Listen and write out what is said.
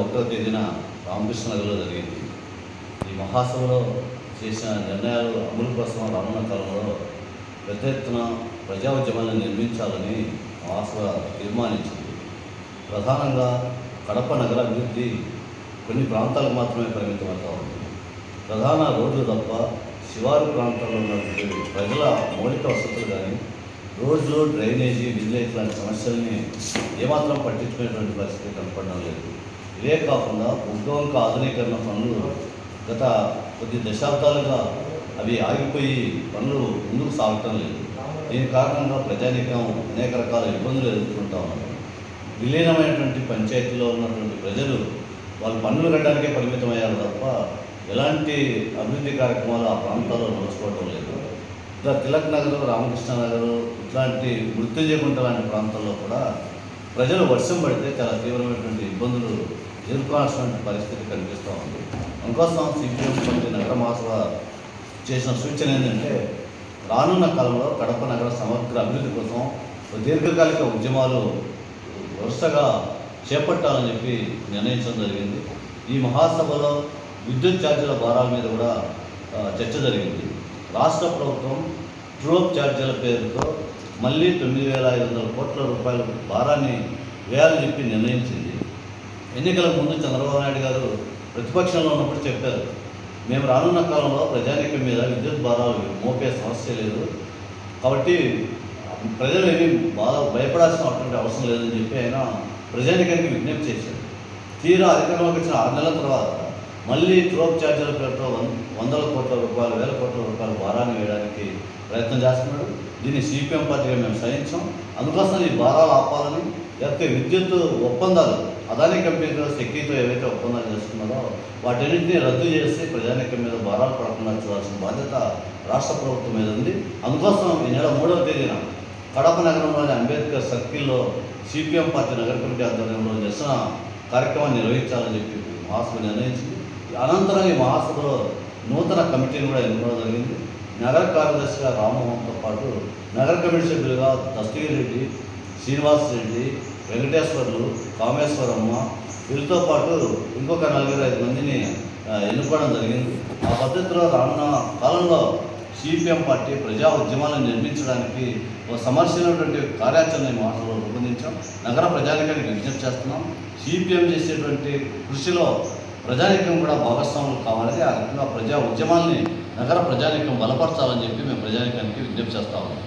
ఒకటో తేదీన రామకృష్ణ నగర్లో జరిగింది. ఈ మహాసభలో చేసిన నిర్ణయాలు అమలు కోసం రానున్న కాలంలో పెద్ద ఎత్తున ప్రజా ఉద్యమాలను నిర్మించాలని మహాసభ తీర్మానించింది. ప్రధానంగా కడప నగర అభివృద్ధి కొన్ని ప్రాంతాలకు మాత్రమే పరిమితమవుతా ఉంది. ప్రధాన రోడ్లు తప్ప శివారు ప్రాంతాల్లో ఉన్నటువంటి ప్రజల మౌలిక వసతులు కానీ రోడ్లు డ్రైనేజీ విలేజ్ లాంటి సమస్యల్ని ఏమాత్రం పట్టించుకునేటువంటి పరిస్థితి కనపడడం లేదు. ఇవే కాకుండా ఉద్యోగం ఆధునీకరణ పనులు గత కొద్ది దశాబ్దాలుగా అవి ఆగిపోయి పనులు ముందుకు సాగటం లేదు. దీని కారణంగా ప్రజానీకం అనేక రకాల ఇబ్బందులు ఎదుర్కొంటా ఉన్నారు విలీనమైనటువంటి పంచాయతీలో ఉన్నటువంటి ప్రజలు వాళ్ళు పన్నులు కట్టడానికే పరిమితమయ్యారు తప్ప ఎలాంటి అభివృద్ధి కార్యక్రమాలు ఆ ప్రాంతాల్లో నడుచుకోవడం లేదు. ఇలా తిలక్ నగర్ రామకృష్ణ నగర్ ఇట్లాంటి మృత్యుంజయగుంట లాంటి ప్రాంతాల్లో కూడా ప్రజలు వర్షం పడితే చాలా తీవ్రమైనటువంటి ఇబ్బందులు ఎదుర్కోవాల్సిన పరిస్థితి కనిపిస్తూ ఉంది. అందుకోసం సిపిఎం పార్టీ నగర మహాసభ చేసిన సూచన ఏంటంటే రానున్న కాలంలో కడప నగర సమగ్ర అభివృద్ధి కోసం దీర్ఘకాలిక ఉద్యమాలు వరుసగా చేపట్టాలని చెప్పి నిర్ణయించడం జరిగింది. ఈ మహాసభలో విద్యుత్ ఛార్జీల భారాల మీద కూడా చర్చ జరిగింది. రాష్ట్ర ప్రభుత్వం ట్రోప్ ఛార్జీల పేరుతో మళ్ళీ తొమ్మిది వేల ఐదు వందల కోట్ల రూపాయల భారాన్ని వేయాలని చెప్పి నిర్ణయించింది. ఎన్నికల ముందు చంద్రబాబు నాయుడు గారు ప్రతిపక్షంలో ఉన్నప్పుడు చెప్పారు మేము రానున్న కాలంలో ప్రజానీకం మీద విద్యుత్ భారాలు మోపే సమస్య లేదు. కాబట్టి ప్రజలు ఏమీ బాగా భయపడాల్సిన అటువంటి అవసరం లేదని చెప్పి ఆయన ప్రజానికానికి విజ్ఞప్తి చేశారు. తీరా అధికారంలోకి వచ్చిన ఆరు నెలల తర్వాత మళ్ళీ ట్రోప్ ఛార్జీల పేరుతో వం వందల కోట్ల రూపాయలు వేల కోట్ల రూపాయల భారాన్ని వేయడానికి ప్రయత్నం చేస్తున్నాడు. దీన్ని సిపిఎం పార్టీగా మేము సహించాం. అందుకోసం ఈ భారాలు ఆపాలని లేకపోతే విద్యుత్ ఒప్పందాలు అదానీ కంపెనీతో శక్తితో ఏవైతే ఒప్పందాలు చేసుకున్నారో వాటన్నింటినీ రద్దు చేసి ప్రజానికం మీద భారాలు పడకుండా చూడాల్సిన బాధ్యత రాష్ట్ర ప్రభుత్వం మీద ఉంది. అందుకోసం ఈ నెల మూడవ తేదీన కడప నగరంలోని అంబేద్కర్ సర్కిల్లో సిపిఎం పార్టీ నగర కమిటీ ఆధ్వర్యంలో నిరసన కార్యక్రమాన్ని నిర్వహించాలని చెప్పి మహాసభ నిర్ణయించింది. అనంతరం ఈ మహాసభలో నూతన కమిటీని కూడా ఎన్నుకోవడం జరిగింది. నగర కార్యదర్శిగా రామమోహన్తో పాటు నగర కమిటీ సభ్యులుగా దస్తగిరి రెడ్డి శ్రీనివాస్ రెడ్డి వెంకటేశ్వర్లు కామేశ్వరమ్మ వీరితో పాటు ఇంకొక నలుగురు ఐదు మందిని ఎన్నుకోవడం జరిగింది. ఆ పద్ధతిలో రానున్న కాలంలో సిపిఎం పార్టీ ప్రజా ఉద్యమాలను నిర్మించడానికి ఒక సమస్యమైనటువంటి కార్యాచరణ ఈ మాటలో రూపొందించాం. నగర ప్రజానికానికి విజ్ఞప్తి చేస్తున్నాం. సిపిఎం చేసేటువంటి కృషిలో ప్రజానీకం కూడా భాగస్వాములు కావాలని ఆ రకంగా ప్రజా ఉద్యమాల్ని నగర ప్రజానీకం బలపరచాలని చెప్పి మేము ప్రజానీకానికి విజ్ఞప్తి చేస్తా ఉన్నాం.